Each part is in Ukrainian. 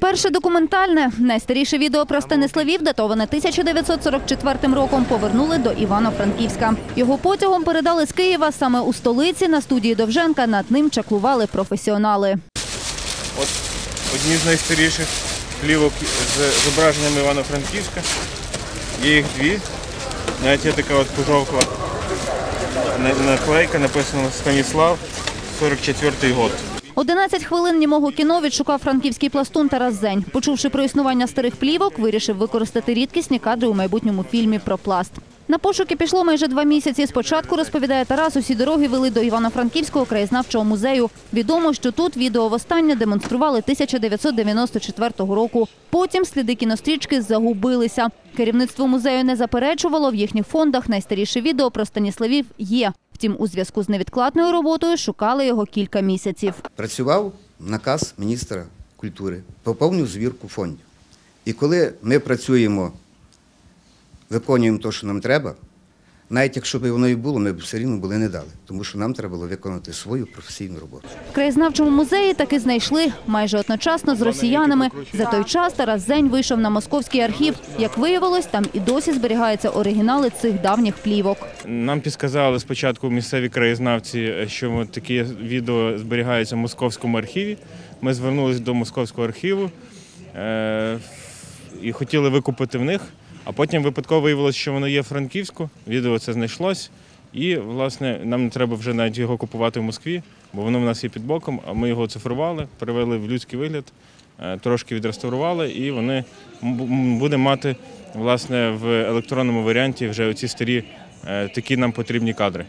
Перше документальне, найстаріше відео про Станиславів, датоване 1944 роком, повернули до Івано-Франківська. Його потягом передали з Києва саме у столиці на студії Довженка. Над ним чаклували професіонали. От одні з найстаріших плівок з зображенням Івано-Франківська. Є їх дві. Навіть є така от пожовкла наклейка, написано Станіслав, 44-й год. 11 хвилин німого кіно відшукав франківський пластун Тарас Зень. Почувши про існування старих плівок, вирішив використати рідкісні кадри у майбутньому фільмі про пласт. На пошуки пішло майже два місяці. Спочатку, розповідає Тарас, усі дороги вели до Івано-Франківського краєзнавчого музею. Відомо, що тут відео востаннє демонстрували 1994 року. Потім сліди кінострічки загубилися. Керівництво музею не заперечувало, в їхніх фондах найстаріше відео про Станіславів є. Втім, у зв'язку з невідкладною роботою шукали його кілька місяців. Працював наказ міністра культури, поповнив звірку фондів. І коли ми працюємо, виконуємо те, що нам треба, навіть якщо б воно і було, ми б все рівно були не дали, тому що нам треба було виконати свою професійну роботу. В краєзнавчому музеї таки знайшли майже одночасно з росіянами. За той час Тарас Зень вийшов на московський архів. Як виявилось, там і досі зберігаються оригінали цих давніх плівок. Нам підсказали спочатку місцеві краєзнавці, що такі відео зберігаються в московському архіві. Ми звернулися до московського архіву е, і хотіли викупити в них. А потім випадково виявилося, що воно є в Франківську. Відео це знайшлось. І, власне, нам не треба вже навіть його купувати в Москві, бо воно в нас є під боком. А ми його оцифрували, привели в людський вигляд, е, трошки відреставрували, і вони м- м- буде мати власне в електронному варіанті вже оці старі е, такі нам потрібні кадри.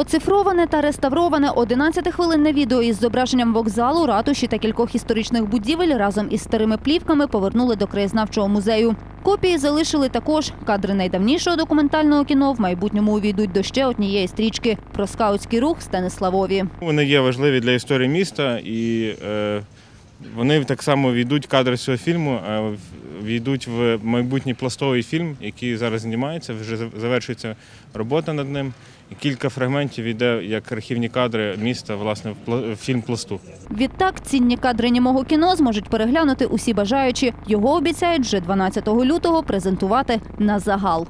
Оцифроване та реставроване 11-хвилинне відео із зображенням вокзалу, ратуші та кількох історичних будівель разом із старими плівками повернули до краєзнавчого музею. Копії залишили також. Кадри найдавнішого документального кіно в майбутньому увійдуть до ще однієї стрічки про скаутський рух Станиславові. Вони є важливі для історії міста і е, вони так само війдуть кадри цього фільму, е, війдуть в майбутній пластовий фільм, який зараз знімається, вже зав- завершується робота над ним. І кілька фрагментів йде як архівні кадри міста, власне, в фільм пласту. Відтак цінні кадри німого кіно зможуть переглянути усі бажаючі. Його обіцяють вже 12 лютого презентувати на загал.